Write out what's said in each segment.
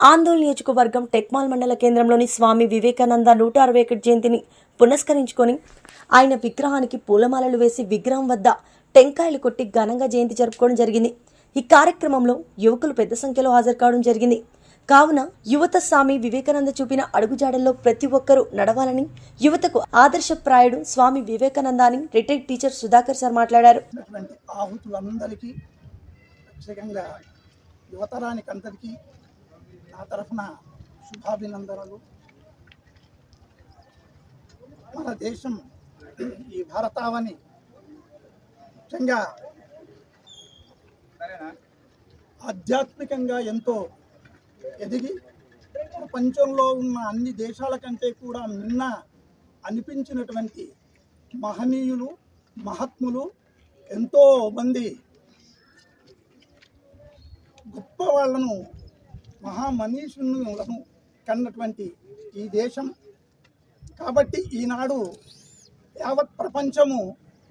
ఆందోళన నియోజకవర్గం టెక్మాల్ మండల కేంద్రంలోని స్వామి వివేకానంద నూట అరవై ఒకటి జయంతిని పునస్కరించుకొని ఆయన విగ్రహానికి పూలమాలలు వేసి విగ్రహం వద్ద టెంకాయలు కొట్టి ఘనంగా జయంతి జరుపుకోవడం జరిగింది. ఈ కార్యక్రమంలో యువకులు పెద్ద సంఖ్యలో హాజరు కావడం జరిగింది. కావున యువత స్వామి వివేకానంద చూపిన అడుగుజాడల్లో ప్రతి ఒక్కరూ నడవాలని యువతకు ఆదర్శప్రాయుడు స్వామి వివేకానంద అని రిటైర్డ్ టీచర్ సుధాకర్ సార్ మాట్లాడారు. ఆహుతులందరికీ ప్రత్యేకంగా యువతరానికి అందరికీ తరఫున శుభాభినందనలు. మన దేశం ఈ భారతావని ముఖ్యంగా ఆధ్యాత్మికంగా ఎంతో ఎదిగి ప్రపంచంలో ఉన్న అన్ని దేశాల కంటే కూడా నిన్న అనిపించినటువంటి మహనీయులు మహాత్ములు ఎంతో మంది గొప్ప వాళ్ళను మహామనీషులను కన్నటువంటి ఈ దేశం. కాబట్టి ఈనాడు యావత్ ప్రపంచము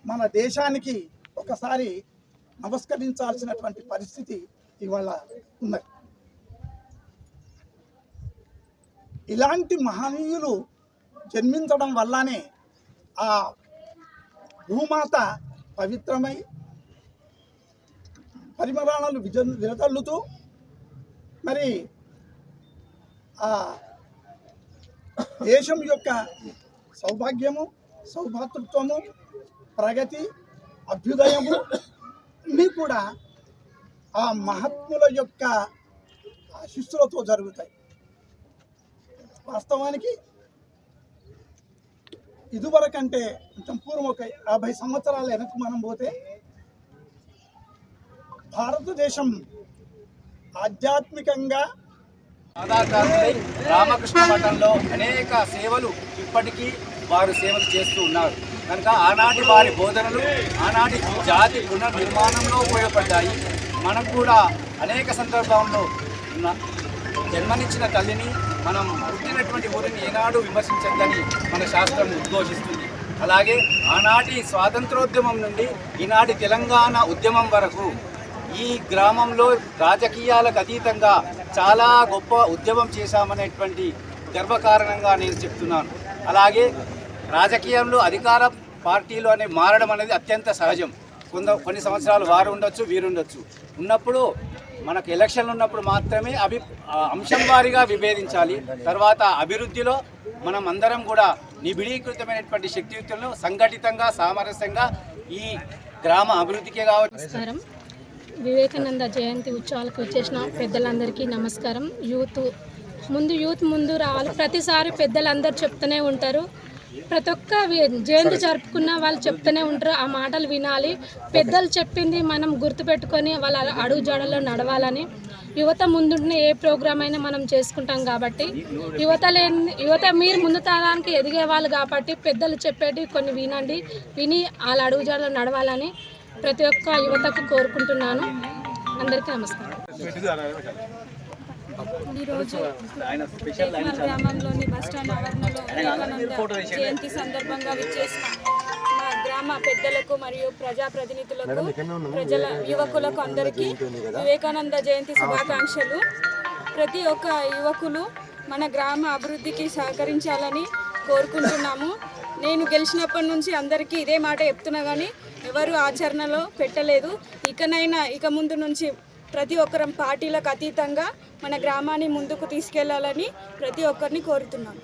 మన దేశానికి ఒకసారి నమస్కరించాల్సినటువంటి పరిస్థితి ఇవాళ ఉన్నది. ఇలాంటి మహనీయులు జన్మించడం వల్లనే ఆ భూమాత పవిత్రమై పరిమరాణాలు విజ విరతల్లుతూ మరి ఆ దేశం యొక్క సౌభాగ్యము సౌభాతృత్వము ప్రగతి అభ్యుదయము అన్నీ కూడా ఆ మహాత్ముల యొక్క ఆశిస్సులతో జరుగుతాయి. వాస్తవానికి ఇదివరకంటే కొంచెం పూర్వం ఒక యాభై సంవత్సరాల వెనక్కు మనం పోతే భారతదేశం ఆధ్యాత్మికంగా ఆధారకారులై రామకృష్ణ మఠంలో అనేక సేవలు ఇప్పటికీ వారు సేవలు చేస్తూ ఉన్నారు. కనుక ఆనాటి వారి బోధనలు ఆనాటి జాతి పునర్నిర్మాణంలో ఉపయోగపడ్డాయి. మనకు కూడా అనేక సందర్భంలో ఉన్న- జన్మనిచ్చిన తల్లిని మనం పుట్టినటువంటి ఊరిని ఏనాడు విమర్శించద్దని మన శాస్త్రం ఉద్ఘోషిస్తుంది. అలాగే ఆనాటి స్వాతంత్రోద్యమం నుండి ఈనాటి తెలంగాణ ఉద్యమం వరకు ఈ గ్రామంలో రాజకీయాలకు అతీతంగా చాలా గొప్ప ఉద్యమం చేశామనేటువంటి గర్వకారణంగా నేను చెప్తున్నాను. అలాగే రాజకీయంలో అధికార పార్టీలు అనే మారడం అనేది అత్యంత సహజం. కొంత కొన్ని సంవత్సరాలు వారు ఉండొచ్చు వీరు ఉండొచ్చు. ఉన్నప్పుడు మనకు ఎలక్షన్లు ఉన్నప్పుడు మాత్రమే అభి అంశం వారీగా విభేదించాలి. తర్వాత అభివృద్ధిలో మనం అందరం కూడా నిబిడీకృతమైనటువంటి శక్తియుక్తులను సంఘటితంగా సామరస్యంగా ఈ గ్రామ అభివృద్ధికే కావచ్చు వివేకానంద జయంతి ఉత్సవాలకు వచ్చేసిన పెద్దలందరికీ నమస్కారం. యూత్ ముందు యూత్ ముందు రావాలి. ప్రతిసారి పెద్దలందరూ చెప్తూనే ఉంటారు. ప్రతి ఒక్క జయంతి జరుపుకున్న వాళ్ళు చెప్తూనే ఉంటారు. ఆ మాటలు వినాలి. పెద్దలు చెప్పింది మనం గుర్తుపెట్టుకొని వాళ్ళ అడుగు జాడలో నడవాలని. యువత ముందుంటే ఏ ప్రోగ్రామ్ అయినా మనం చేసుకుంటాం కాబట్టి. యువత లేని యువత మీరు ముందు తరానికి ఎదిగే వాళ్ళు కాబట్టి పెద్దలు చెప్పేటి కొన్ని వినండి. విని వాళ్ళ అడుగు జాడలో నడవాలని. ప్రతి ఒక్క యువతకు కోరుకుంటున్నాను. అందరికీ నమస్కారం. ఈరోజు గ్రామంలోని బస్టాండ్ ఆవరణలో వివేకానంద జయంతి సందర్భంగా విచ్చేసిన మా గ్రామ పెద్దలకు మరియు ప్రజాప్రతినిధులకు ప్రజల యువకులకు అందరికీ వివేకానంద జయంతి శుభాకాంక్షలు. ప్రతి ఒక్క యువకులు మన గ్రామ అభివృద్ధికి సహకరించాలని కోరుకుంటున్నాము. నేను గెలిచినప్పటి నుంచి అందరికీ ఇదే మాట చెప్తున్నా కానీ ఎవరు ఆచరణలో పెట్టలేదు. ఇకనైనా ఇక ముందు నుంచి ప్రతి ఒక్కరం పార్టీలకు అతీతంగా మన గ్రామాన్ని ముందుకు తీసుకెళ్ళాలని ప్రతి ఒక్కరిని కోరుతున్నాను